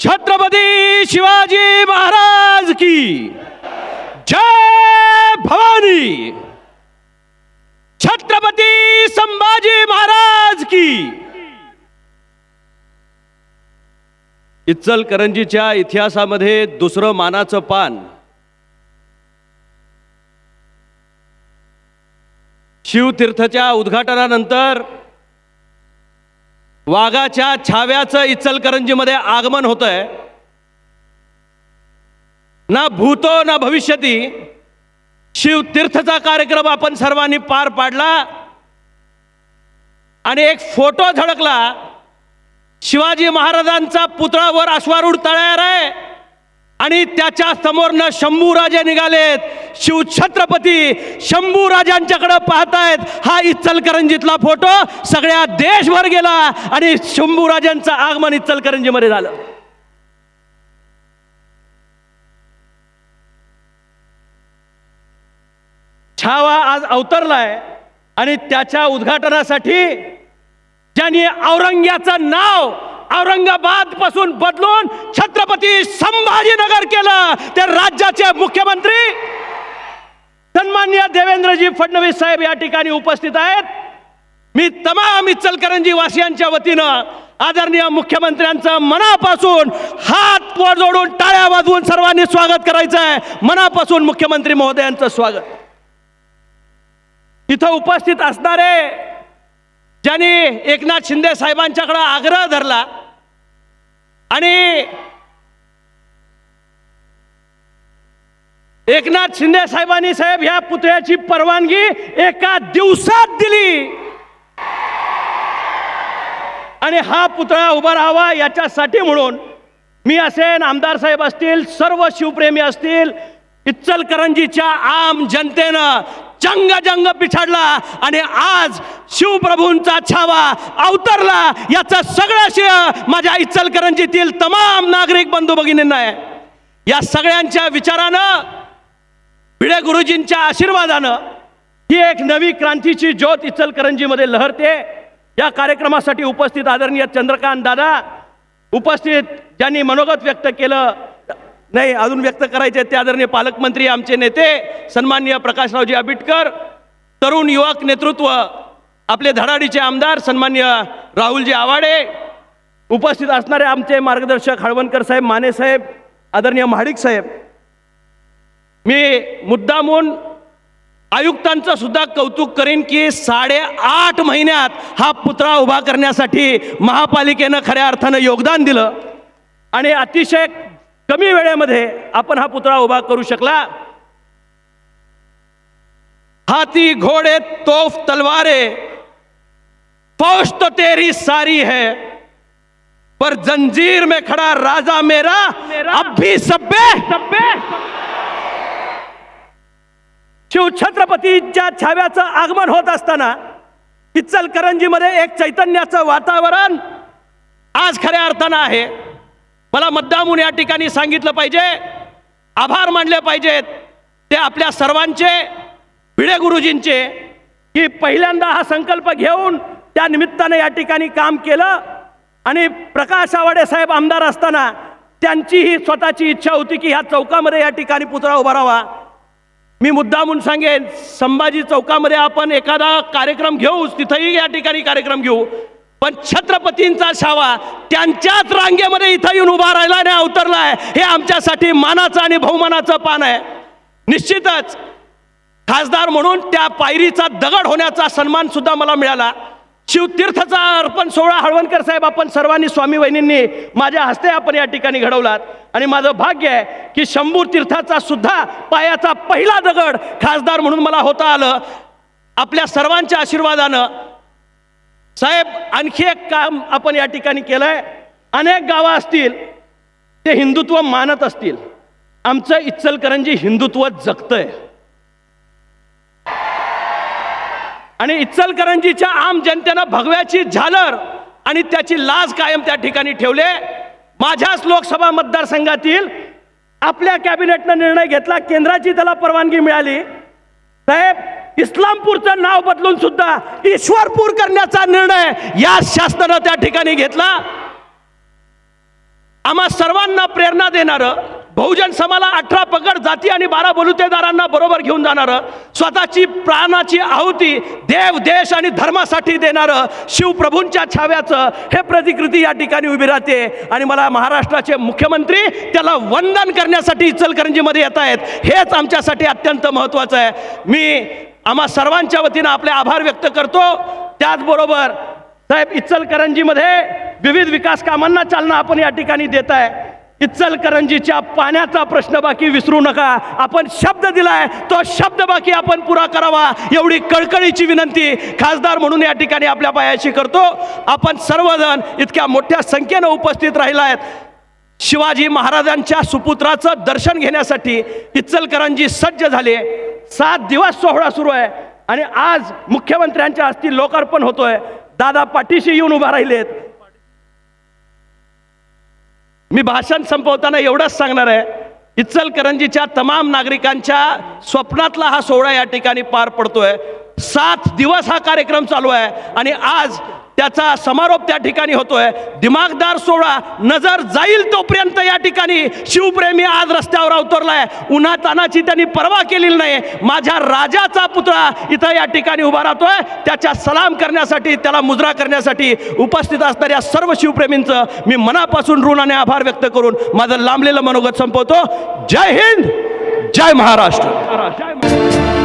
छत्रपती शिवाजी महाराज की। जय भवानी। छत्रपती संभाजी महाराज की। इचलकरंजीच्या इतिहासामध्ये दुसरं मानाचं पान। शिवतीर्थच्या उद्घाटनानंतर वाघाच्या छाव्याचं इचलकरंजीमध्ये आगमन होत आहे ना भूतो ना भविष्यती. शिवतीर्थचा कार्यक्रम आपण सर्वांनी पार पाडला. आणि एक फोटो झळकला. शिवाजी महाराजांचा पुतळावर अश्वारूढ तळावर आहे. आणि त्याच्या समोरनं शंभूराजे निघालेत. शिवछत्रपती शंभूराजांच्याकडे पाहतायत. हा इचलकरंजीतला फोटो सगळ्या देशभर गेला आणि शंभूराजांचं आगमन इचलकरंजीमध्ये झालं. छावा आज अवतरलाय आणि त्याच्या उद्घाटनासाठी ज्यांनी औरंग्याचं नाव औरंगाबादपासून बदलून छत्रपती संभाजीनगर केलं. ते राज्याचे मुख्यमंत्री सन्मान्य देवेंद्रजी फडणवीस साहेब या ठिकाणी उपस्थित आहेत. मी तमाम इचलकरंजी वासियांच्या वतीनं आदरणीय मुख्यमंत्र्यांचं मनापासून हात वर जोडून टाळ्या वाजवून सर्वांनी स्वागत करायचं आहे मनापासून मुख्यमंत्री महोदयांचं स्वागत. इथं उपस्थित असणारे ज्यांनी एकनाथ शिंदे साहेबांच्याकडे आग्रह धरला आणि एकनाथ शिंदे साहेबांनी साहेब ह्या पुतळ्याची परवानगी एका दिवसात दिली. आणि हा पुतळा उभा राहावा याच्यासाठी म्हणून मी असेन आमदार साहेब असतील सर्व शिवप्रेमी असतील इच्चलकरंजीच्या आम जनतेनं जंग जंग पिछाडला आणि आज शिवप्रभूंचा छावा अवतरला. याचं सगळं श्रेय माझ्या इचलकरंजीतील तमाम नागरिक बंधू भगिनींना आहे. या सगळ्यांच्या विचारानं भिडे गुरुजींच्या आशीर्वादानं ही एक नवी क्रांतीची ज्योत इचलकरंजीमध्ये लहरते. या कार्यक्रमासाठी उपस्थित आदरणीय चंद्रकांत दादा उपस्थित ज्यांनी मनोगत व्यक्त केलं नाही अजून व्यक्त करायचे ते आदरणीय पालकमंत्री आमचे नेते सन्माननीय प्रकाशरावजी आबिटकर तरुण युवक नेतृत्व आपले धडाडीचे आमदार सन्मान्य राहुलजी आवाडे उपस्थित असणारे आमचे मार्गदर्शक हळवणकर साहेब माने साहेब आदरणीय महाडिक साहेब. मी मुद्दामून आयुक्तांचं सुद्धा कौतुक करीन की साडेआठ महिन्यात हा पुतळा उभा करण्यासाठी महापालिकेनं खऱ्या अर्थानं योगदान दिलं. आणि अतिशय कमी वेळेमध्ये आपण हा पुतळा उभा करू शकला. हाथी घोड़े तोफ तलवारे फौज तो तेरी सारी है पर जंजीर में खड़ा राजा मेरा अब भी सभ्य सभ्य शिवछत्रपतीच्या छाव्याचं आगमन होत असताना इचलकरंजीमध्ये एक चैतन्याचं वातावरण आज खऱ्या अर्थानं आहे. मला मुद्दामून या ठिकाणी सांगितलं पाहिजे आभार मानले पाहिजेत. ते आपल्या सर्वांचे भिडे गुरुजींचे की पहिल्यांदा हा संकल्प घेऊन त्या निमित्ताने या ठिकाणी काम केलं. आणि प्रकाश आवाडे साहेब आमदार असताना त्यांची ही स्वतःची इच्छा होती की ह्या चौकामध्ये या ठिकाणी पुतळा उभारावा मी मुद्दामून सांगेन संभाजी चौकामध्ये आपण एखादा कार्यक्रम घेऊच तिथंही या ठिकाणी कार्यक्रम घेऊ. पण छत्रपतींचा छावा त्यांच्याच रांगेमध्ये इथं येऊन उभा राहिला आणि आहे हे आमच्यासाठी मानाचं आणि बहुमानाचं पान आहे. निश्चितच खासदार म्हणून त्या पायरीचा दगड होण्याचा सन्मान सुद्धा मला मिळाला. शिवतीर्थचा अर्पण सोहळा हळवणकर साहेब आपण सर्वांनी स्वामी वहिनींनी माझ्या हस्ते आपण या ठिकाणी घडवलात. आणि माझं भाग्य आहे की शंभूर तीर्थाचा सुद्धा पायाचा पहिला दगड खासदार म्हणून मला होता आलं. आपल्या सर्वांच्या आशीर्वादानं साहेब आणखी एक काम आपण या ठिकाणी केलंय. अनेक गावं असतील ते हिंदुत्व मानत असतील. आमचं इच्चलकरंजी हिंदुत्व जगतंय. आणि इच्चलकरंजीच्या आम जनतेनं भगव्याची झालर आणि त्याची लाज कायम त्या ठिकाणी ठेवले. माझ्याच लोकसभा मतदारसंघातील आपल्या कॅबिनेटनं निर्णय घेतला केंद्राची त्याला परवानगी मिळाली. साहेब इस्लामपूरचं नाव बदलून सुद्धा ईश्वरपूर करण्याचा निर्णय या शासनानं त्या ठिकाणी घेतला. आम्हा सर्वांना प्रेरणा देणारं बहुजन समाला अठरा पगड जाती आणि बारा बलुतेदारांना बरोबर घेऊन जाणारं स्वतःची प्राणाची आहुती देव देश आणि धर्मासाठी देणारं शिवप्रभूंच्या छाव्याचं हे प्रतिकृती या ठिकाणी उभी राहते. आणि मला महाराष्ट्राचे मुख्यमंत्री त्याला वंदन करण्यासाठी इचलकरंजीमध्ये येत आहेत. हेच आमच्यासाठी अत्यंत महत्त्वाचं आहे. मी आम्हा सर्वांच्या वतीनं आपले आभार व्यक्त करतो. त्याचबरोबर साहेब इचलकरंजीमध्ये विविध विकास कामांना चालना आपण या ठिकाणी देत आहे. इचलकरंजीच्या पाण्याचा प्रश्न बाकी विसरू नका. आपण शब्द दिलाय तो शब्द बाकी आपण पुरा करावा. एवढी कळकळीची विनंती खासदार म्हणून या ठिकाणी आपल्या पायाशी करतो. आपण सर्वजण इतक्या मोठ्या संख्येनं उपस्थित राहिला आहेत शिवाजी महाराजांच्या सुपुत्राचं दर्शन घेण्यासाठी इचलकरंजी सज्ज झाले सात दिवस सोहळा सुरू आहे आणि आज मुख्यमंत्र्यांच्या हस्ती लोकार्पण होतोय. दादा पाठीशी येऊन उभा राहिलेत. मी भाषण संपवताना एवढंच सांगणार आहे इचलकरंजीच्या तमाम नागरिकांच्या स्वप्नातला हा सोहळा या ठिकाणी पार पडतोय. सात दिवस हा कार्यक्रम चालू आहे आणि आज त्याचा समारोप त्या ठिकाणी होतोय. दिमागदार सोहळा नजर जाईल तोपर्यंत या ठिकाणी शिवप्रेमी आज रस्त्यावर अवतरलाय. उन्हा तानाची त्यांनी पर्वा केलेली नाही. माझ्या राजाचा पुतळा इथं या ठिकाणी उभा राहतोय. त्याच्या सलाम करण्यासाठी त्याला मुजरा करण्यासाठी उपस्थित असणाऱ्या सर्व शिवप्रेमींचं मी मनापासून ऋण आणि आभार व्यक्त करून माझं लांबलेलं मनोगत संपवतो. जय हिंद जय महाराष्ट्र.